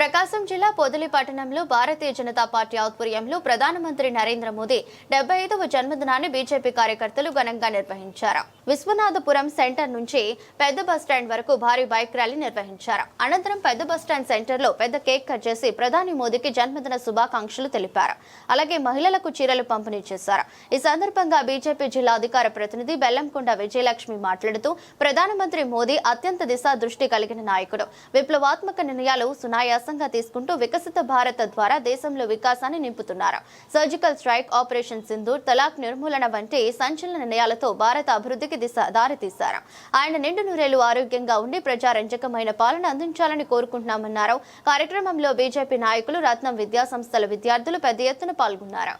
ప్రకాశం జిల్లా పొదిలి పట్టణంలో భారతీయ జనతా పార్టీ ఆధ్వర్యంలో ప్రధానమంత్రి నరేంద్ర మోదీ డెబ్బై ఐదవ జన్మదినాన్ని బీజేపీ కార్యకర్తలు ఘనంగా నిర్వహించారు. విశ్వనాథపురం సెంటర్ నుంచి పెద్ద బస్టాండ్ వరకు భారీ బైక్ ర్యాలీ నిర్వహించారు. అనంతరం పెద్ద బస్టాండ్ సెంటర్లో పెద్ద కేక్ కట్ చేసి ప్రధాని మోదీకి జన్మదిన శుభాకాంక్షలు తెలిపారు. అలాగే మహిళలకు చీరలు పంపిణీ చేశారు. ఈ సందర్భంగా బీజేపీ జిల్లా అధికార ప్రతినిధి బెల్లంకొండ విజయలక్ష్మి మాట్లాడుతూ ప్రధానమంత్రి మోదీ అత్యంత దిశా దృష్టి కలిగిన నాయకుడు. విప్లవాత్మక నిర్ణయాలు సునాయాసంగా తీసుకుంటూ వికసిత భారత ద్వారా దేశంలో వికాసాన్ని నింపుతున్నారు. సర్జికల్ స్ట్రైక్ ఆపరేషన్ సింధూర్ తలాక్ నిర్మూలన వంటి సంచలన నిర్ణయాలతో భారత అభివృద్ధికి దిశ దారితీశారు ఆయన నిండు నూరేళ్ళు ఆరోగ్యంగా ఉండి ప్రజారంజకమైన పాలన అందించాలని కోరుకుంటున్నామన్నారు. కార్యక్రమంలో బీజేపీ నాయకులు రత్నం విద్యా సంస్థల విద్యార్థులు పెద్ద ఎత్తున పాల్గొన్నారు.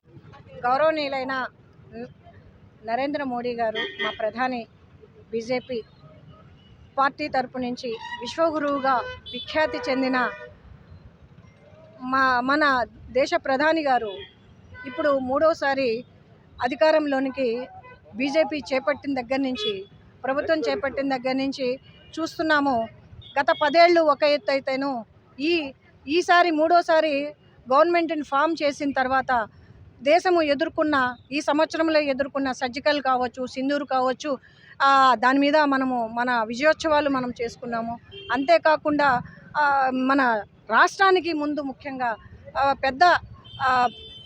గౌరవనీయులైన నరేంద్ర మోడీ గారు మా ప్రధాని బీజేపీ పార్టీ తరపు నుంచి విశ్వగురువుగా విఖ్యాతి చెందిన మా మన దేశ ప్రధాని గారు ఇప్పుడు మూడోసారి అధికారంలోనికి బీజేపీ చేపట్టిన దగ్గర నుంచి ప్రభుత్వం చేపట్టిన దగ్గర నుంచి చూస్తున్నాము. గత పదేళ్ళు ఒక ఎత్తు అయితేను ఈ ఈసారి మూడోసారి గవర్నమెంట్ని ఫామ్ చేసిన తర్వాత దేశము ఎదుర్కొన్న ఈ సంవత్సరంలో ఎదుర్కొన్న సర్జికల్ కావచ్చు సింధూరు కావచ్చు దాని మీద మనము మన విజయోత్సవాలు మనం చేసుకున్నాము. అంతేకాకుండా మన రాష్ట్రానికి ముందు ముఖ్యంగా పెద్ద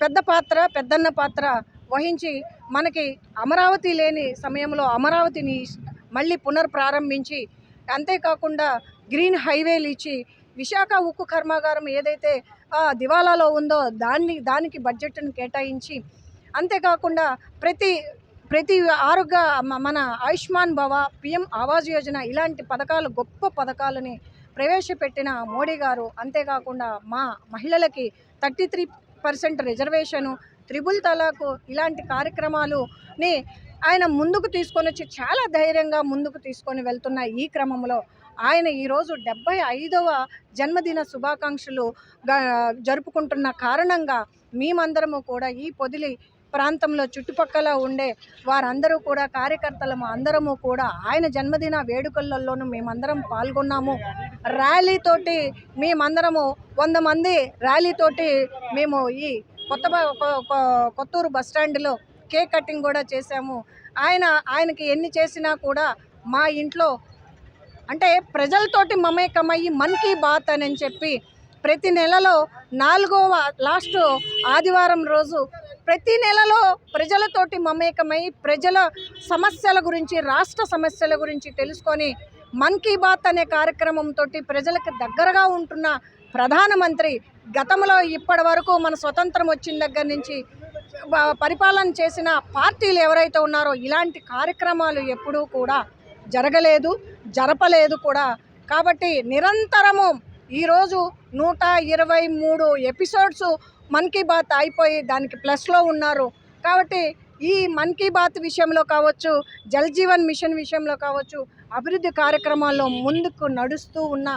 పెద్ద పాత్ర పెద్దన్న పాత్ర వహించి మనకి అమరావతి లేని సమయంలో అమరావతిని మళ్ళీ పునర్ప్రారంభించి అంతేకాకుండా గ్రీన్ హైవేలు ఇచ్చి విశాఖ ఉక్కు కర్మాగారం ఏదైతే ఆ, దివాలాలో ఉందో దాన్ని దానికి బడ్జెట్ను కేటాయించి అంతేకాకుండా ప్రతి ప్రతి ఆరోగ్య మన ఆయుష్మాన్ భవ పిఎం ఆవాజ్ యోజన ఇలాంటి పథకాలు గొప్ప పథకాలని ప్రవేశపెట్టిన మోడీ గారు అంతేకాకుండా మా మహిళలకి thirty three percent reservation triple తలాకు ఇలాంటి కార్యక్రమాలుని ఆయన ముందుకు తీసుకొని వచ్చి చాలా ధైర్యంగా ముందుకు తీసుకొని వెళ్తున్న ఈ క్రమంలో ఆయన ఈరోజు డెబ్బై ఐదవ జన్మదిన శుభాకాంక్షలు జరుపుకుంటున్న కారణంగా మేమందరము కూడా ఈ పొదిలి ప్రాంతంలో చుట్టుపక్కల ఉండే వారందరూ కూడా కార్యకర్తలము అందరము కూడా ఆయన జన్మదిన వేడుకలలోనూ మేమందరం పాల్గొన్నాము. ర్యాలీతోటి మేమందరము వంద మంది ర్యాలీతోటి మేము ఈ కొత్త కొ- కొత్తూరు బస్ స్టాండ్లో కేక్ కటింగ్ కూడా చేశాము. ఆయన ఆయనకి ఎన్ని చేసినా కూడా మా ఇంట్లో అంటే ప్రజలతోటి మమేకమయ్యి మన్ కీ బాత్ అని చెప్పి ప్రతి నెలలో నాలుగవ లాస్ట్ ఆదివారం రోజు ప్రతి నెలలో ప్రజలతోటి మమేకమై ప్రజల సమస్యల గురించి రాష్ట్ర సమస్యల గురించి తెలుసుకొని మన్ కీ బాత్ అనే కార్యక్రమంతో ప్రజలకు దగ్గరగా ఉంటున్న ప్రధానమంత్రి గతంలో ఇప్పటి వరకు మన స్వతంత్రం వచ్చిన దగ్గర నుంచి పరిపాలన చేసిన పార్టీలు ఎవరైతే ఉన్నారో ఇలాంటి కార్యక్రమాలు ఎప్పుడూ కూడా జరగలేదు జరపలేదు కూడా. కాబట్టి నిరంతరము ఈరోజు నూట ఇరవై మూడు ఎపిసోడ్స్ మన్ కీ బాత్ అయిపోయి దానికి ప్లస్లో ఉన్నారు. కాబట్టి ఈ మన్ కీ బాత్ విషయంలో కావచ్చు జల్ జీవన్ మిషన్ విషయంలో కావచ్చు అభివృద్ధి కార్యక్రమాల్లో ముందుకు నడుస్తూ ఉన్న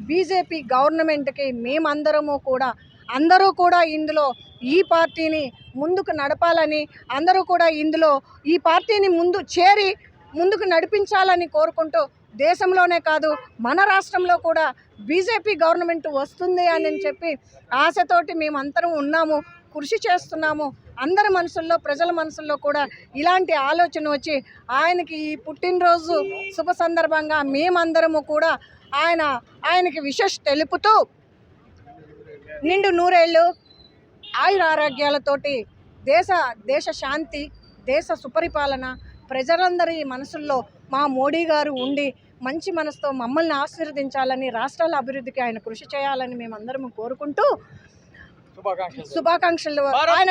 బీజేపీ గవర్నమెంట్కి మేమందరము కూడా అందరూ కూడా ఇందులో ఈ పార్టీని ముందుకు నడపాలని అందరూ కూడా ఇందులో ఈ పార్టీని ముందు చేరి ముందుకు నడిపించాలని కోరుకుంటూ దేశంలోనే కాదు మన రాష్ట్రంలో కూడా బీజేపీ గవర్నమెంట్ వస్తుంది అని చెప్పి ఆశతోటి మేమందరం ఉన్నాము కృషి చేస్తున్నాము. అందరి మనసుల్లో ప్రజల మనసుల్లో కూడా ఇలాంటి ఆలోచన వచ్చి ఆయనకి ఈ పుట్టినరోజు శుభ సందర్భంగా మేమందరము కూడా ఆయన ఆయనకి విశేష తెలుపుతూ నిండు నూరేళ్ళు ఆయుర ఆరోగ్యాలతోటి దేశ దేశ శాంతి దేశ సుపరిపాలన ప్రజలందరి మనసుల్లో మా మోడీ గారు ఉండి మంచి మనసుతో మమ్మల్ని ఆశీర్వదించాలని రాష్ట్రాల అభివృద్ధికి ఆయన కృషి చేయాలని మేమందరం కోరుకుంటూ శుభాకాంక్షలు. ఆయన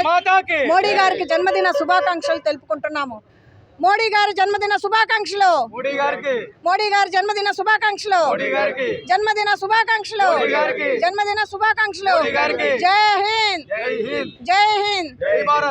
మోడీ గారికి జన్మదిన శుభాకాంక్షలు తెలుపుకుంటున్నాము. మోడీ గారి జన్మదిన శుభాకాంక్షలు. మోడీ గారికి. మోడీ గారి జన్మదిన శుభాకాంక్షలు. మోడీ గారికి. జన్మదిన శుభాకాంక్షలు. మోడీ గారికి. జన్మదిన శుభాకాంక్షలు. మోడీ గారికి. జై హింద్. జై హింద్. జై హింద్. జై భారత్.